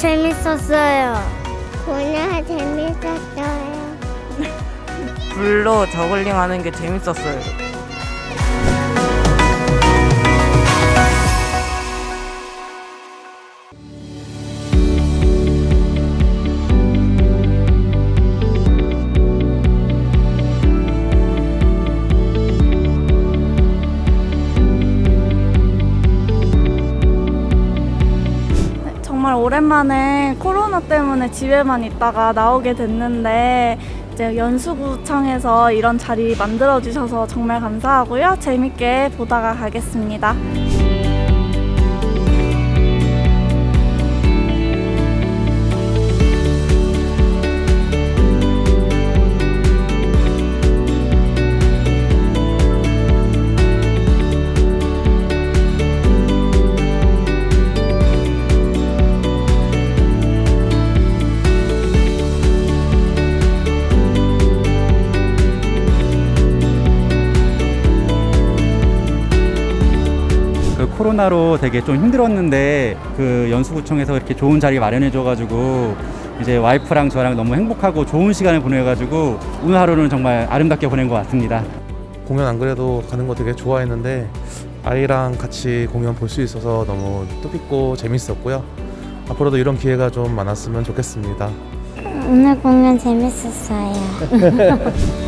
재밌었어요. 공연 재밌었어요. 불로 저글링 하는 게 재밌었어요. 오랜만에 코로나 때문에 집에만 있다가 나오게 됐는데 이제 연수구청에서 이런 자리 만들어 주셔서 정말 감사하고요. 재밌게 보다가 가겠습니다. 코로나로 되게 좀 힘들었는데 그 연수구청에서 이렇게 좋은 자리 마련해 줘가지고 이제 와이프랑 저랑 너무 행복하고 좋은 시간을 보내가지고 오늘 하루는 정말 아름답게 보낸 것 같습니다. 공연 안 그래도 가는 거 되게 좋아했는데 아이랑 같이 공연 볼 수 있어서 너무 뜻깊고 재밌었고요. 앞으로도 이런 기회가 좀 많았으면 좋겠습니다. 오늘 공연 재밌었어요.